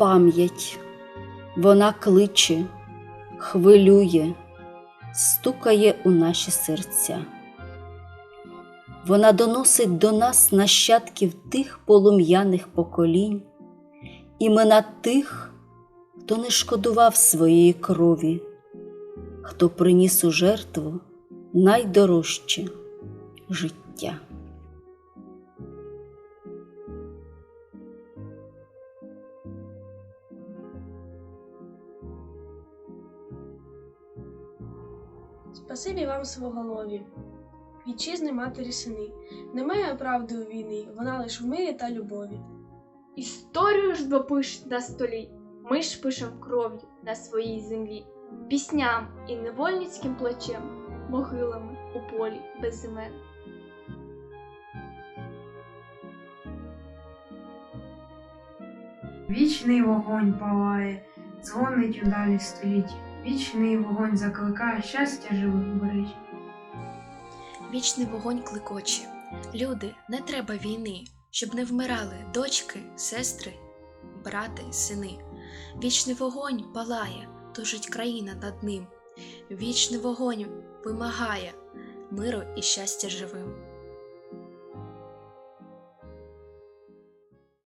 пам'ять, вона кличе, хвилює, стукає у наші серця. Вона доносить до нас нащадків тих полум'яних поколінь, імена тих, хто не шкодував своєї крові, хто приніс у жертву найдорожче життя. Спасибі вам своголові, вітчизни матері сини. Немає правди у війни, вона лиш в мирі та любові. Історію ж допишуть на столі, ми ж пишем кров'ю на своїй землі, пісням і невольницьким плачем, могилами у полі без імен. Вічний вогонь палає, дзвонить удалі століть. Вічний вогонь закликає щастя живих бережь. Вічний вогонь кликоче. Люди, не треба війни, щоб не вмирали дочки, сестри, брати, сини. Вічний вогонь палає, тужить країна над ним. Вічний вогонь вимагає миру і щастя живим.